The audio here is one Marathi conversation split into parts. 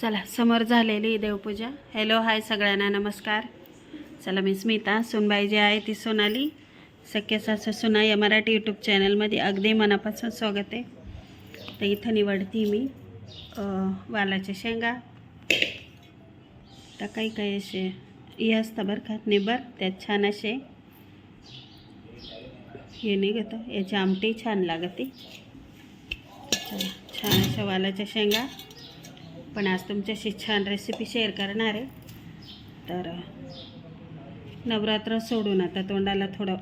चला समोर झालेली देवपूजा. हॅलो हाय सगळ्यांना नमस्कार. चला मी स्मिता सुनबाई जी आहे ती सोनाली. सख्य सासू सुना या मराठी यूट्यूब चॅनलमध्ये अगदी मनापासून स्वागत आहे. तर इथं निवडती मी वालाच्या शेंगा. तर काही काही असे हे असतं बरं का निबर त्यात छान असे. हे निघतं याची आमटी छान लागते. चला छान अशा वालाच्या शेंगा. पण आज तुमच्याशी छान रेसिपी शेअर करणार आहे. तर नवरात्र सोडून आता तोंडाला थोडं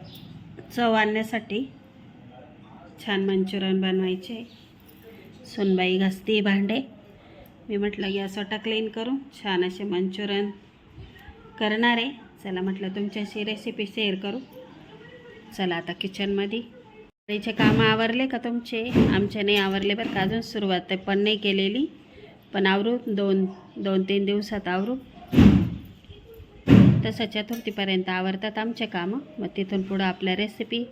चव आणण्यासाठी छान मंचुरियन बनवायचे. सुनबाई घासती भांडे. मी म्हटलं गॅसवर क्लीन करून छान असे मंचुरियन करणार आहे. चला म्हटलं तुमच्याशी रेसिपी शेअर करू. चला आता किचनमध्ये त्याचे कामं आवरले का तुमचे? आमचे नाही आवरले बरं का अजून सुरुवात आहे. पण नाही केलेली. पण आवरू दोन दोन तीन दिवसात आवरू तसं चतुर्थीपर्यंत आवरतात आमचे कामं. मग तिथून पुढं आपल्या रेसिपी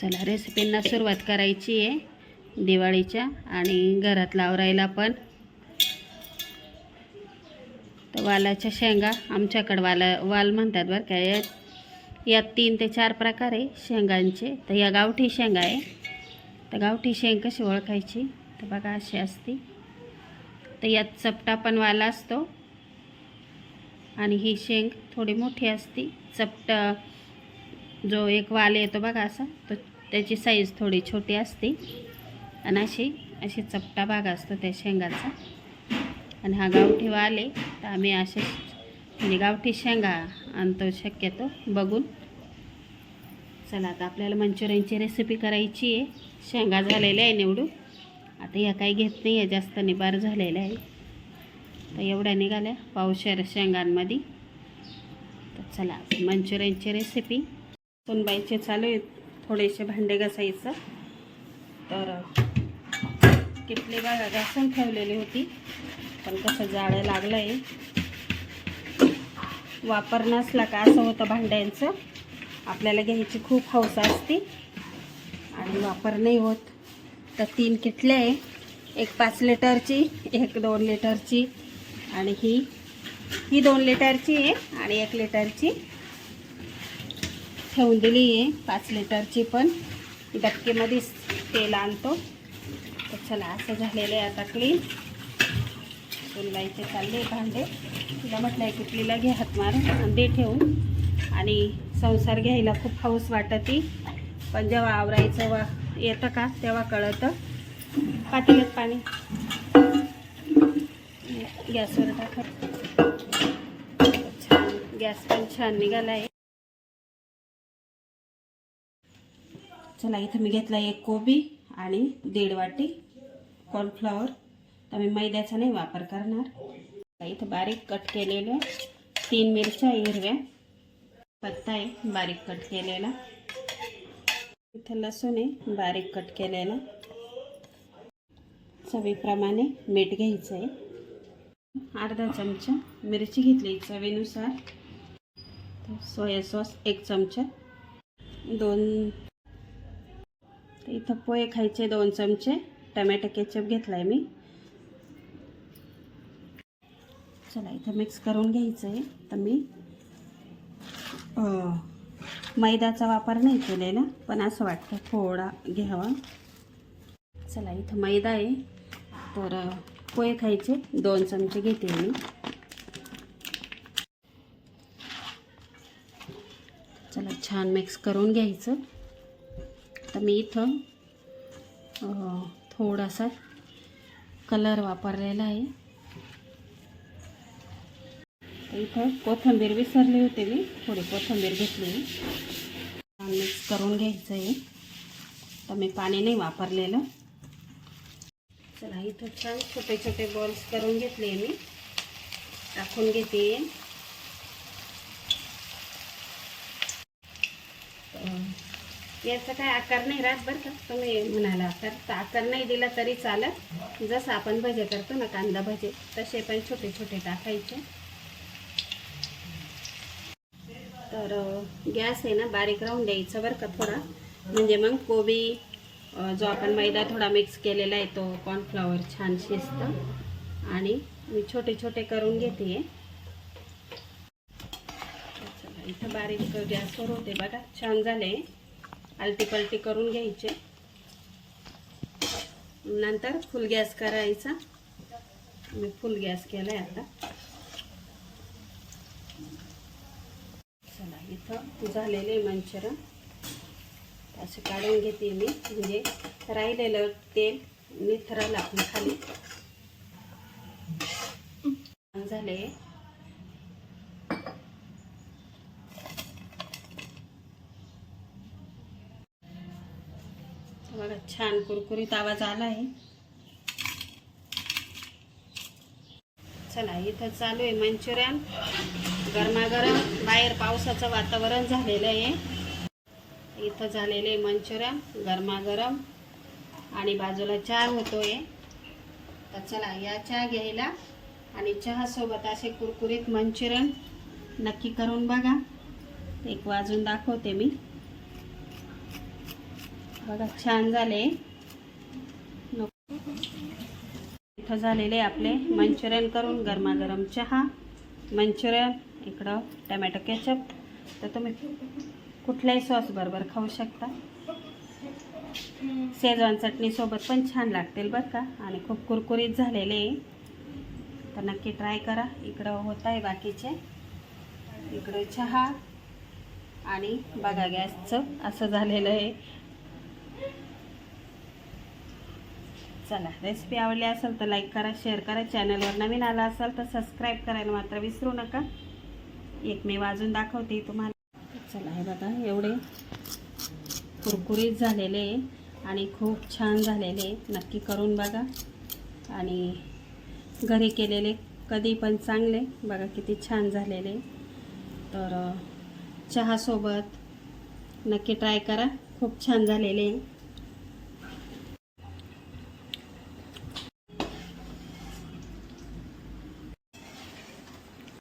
चला रेसिपींना सुरुवात करायची आहे दिवाळीच्या आणि घरात लावरायला पण. तर वालाच्या शेंगा आमच्याकडं वाला वाल म्हणतात बरं काय यात यात तीन ते चार प्रकार आहे शेंगांचे. तर या गावठी शेंगा आहे. तर गावठी शेंग कशी ओळखायची? तर बघा अशी असती. तर यात चपटा पण वाला असतो. आणि ही शेंग थोडी मोठी असती. चपट जो एक वाल येतो बघा असा तो त्याची साईज थोडी छोटी असते. आणि अशी अशी चपटा भाग असतो त्या शेंगाचा. आणि हा गावठी वाल आहे. तर आम्ही असे म्हणजे गावठी शेंगा आणतो शक्यतो बघून. चला आता आपल्याला मंचुरियनची रेसिपी करायची आहे. शेंगा झालेल्या आहे निवडून. आता या काही घेत नाही आहे जास्त निबार झालेल्या आहे. तर एवढ्या निघाल्या पावशेर शेंगांमध्ये. तर चला मंचुरियनची रेसिपी सोनबाईचे चालू आहेत थोडेसे भांडे घासायचं. तर किटली बघा घासून ठेवलेली होती. पण कसं जाळं लागलं आहे वापर नसला का असं होतं भांड्यांचं. आपल्याला घ्यायची खूप हौसा असते. आणि वापर नाही होत. तर तीन किटले आहे. एक पाच लिटरची एक दोन लिटरची. आणि ही ही दोन लिटरची आहे आणि एक लिटरची ठेवून दिली आहे. पाच लिटरची पण. डबकेमध्येच तेल आणतो. तर चला असं झालेलं आहे आता क्लीन सोनबाईचे चालले भांडे. तिला म्हटलं आहे किटलीला घे हात मारून आणि दे ठेवून. आणि संसार घ्यायला खूप हौस वाटती. पण जेव्हा आवरायचं वा येतं का? तेव्हा कळतं. पातेल्यात पाणी. गॅसवर टाकत छान. गॅस पण छान निघाला आहे चला इथं मी घेतला एक कोबी आणि दीड वाटी कॉर्नफ्लॉवर तर मी मैद्याचा नाही वापर करणार. इथं बारीक कट केलेल्या तीन मिरच्या हिरव्या पत्ता आहे बारीक कट केलेला. इथं लसूण आहे बारीक कट केलेला. चवीप्रमाणे मीठ घ्यायचं आहे. अर्धा चमचा मिरची घेतली चवीनुसार. सोया सॉस एक चमचा. दोन इथं पोहे खायचे दोन चमचे. टमॅटो केचप घेतला आहे मी. चला इथं मिक्स करून घ्यायचं आहे. तर मी मैद्याचा वापर नाही केलेला पण असं वाटतं थोडा घ्यावा. चला इथं मैदा आहे. तर पोहे खायचे. दोन चमचे घेते मी. चला छान मिक्स करून घ्यायचं. तर मी इथं थोडासा कलर वापरलेला आहे. इथं कोथिंबीर विसरली होते मी. थोडी कोथिंबीर घेतली मिक्स करून घ्यायचं आहे तर मी पाणी नाही वापरलेलं. चला इथं छान छोटे छोटे बॉल्स करून घेतले मी. टाकून घेते. याचा काय आकार नाही राहत बरं का. तुम्ही म्हणाला तर आकार नाही दिला तरी चालत. जसं आपण भजे करतो ना कांदा भजे तसे पण छोटे छोटे टाकायचे. तर गॅस आहे ना बारीक राहून द्यायचं बरं का थोडा. म्हणजे मग कोबी जो आपण मैदा थोडा मिक्स केलेला आहे तो कॉर्नफ्लॉवर छान शिजतं. आणि मी छोटे छोटे करून घेते. इथं बारीक गॅसवर होते बघा. छान झाले. आलटी पलटी करून घ्यायचे. नंतर फुल गॅस करायचा. मी फुल गॅस केला आहे आता चला इथं. झालेले मंचुरन असं काढून घेते मी. म्हणजे राहिलेलं तेल निथरा आपण खाली. झाले. बघा छान कुरकुरीत आवाज आला आहे चला इथं चालू आहे मंचुरियन. गरमागरम बाहेर पावसाचं वातावरण झालेलं आहे. इथं झालेलं आहे मंचुरियन गरमागरम. आणि बाजूला चहा होतोय. तर चला या चहा घ्यायला. आणि चहासोबत असे कुरकुरीत मंचुरियन नक्की करून बघा. एक वाजून दाखवते मी. बघा छान झाले. इथं झालेले आपले मंचुरियन करून गरमागरम चहा मंचुरियन इकडं टमॅटो केचप. तर तुम्ही कुठल्याही सॉस बरोबर खाऊ शकता. शेजवान चटणीसोबत पण छान लागतील बरं का. आणि खूप कुरकुरीत झालेले आहे. तर नक्की ट्राय करा. इकडं होत आहे बाकीचे. इकडं चहा. आणि बघा गॅसचं असं झालेलं आहे. चला रेसिपी आवडली असेल तर लाईक करा शेअर करा. चॅनलवर नवीन आला असाल तर सबस्क्राईब करायला मात्र विसरू नका. एक मी वाजून दाखवते तुम्हाला. चला हे बघा एवढे कुरकुरीत झालेले आणि खूप छान झालेले नक्की करून बघा. आणि घरी केलेले कधी पण चांगले. बघा किती छान झालेले तर चहासोबत नक्की ट्राय करा. खूप छान झालेले आहे.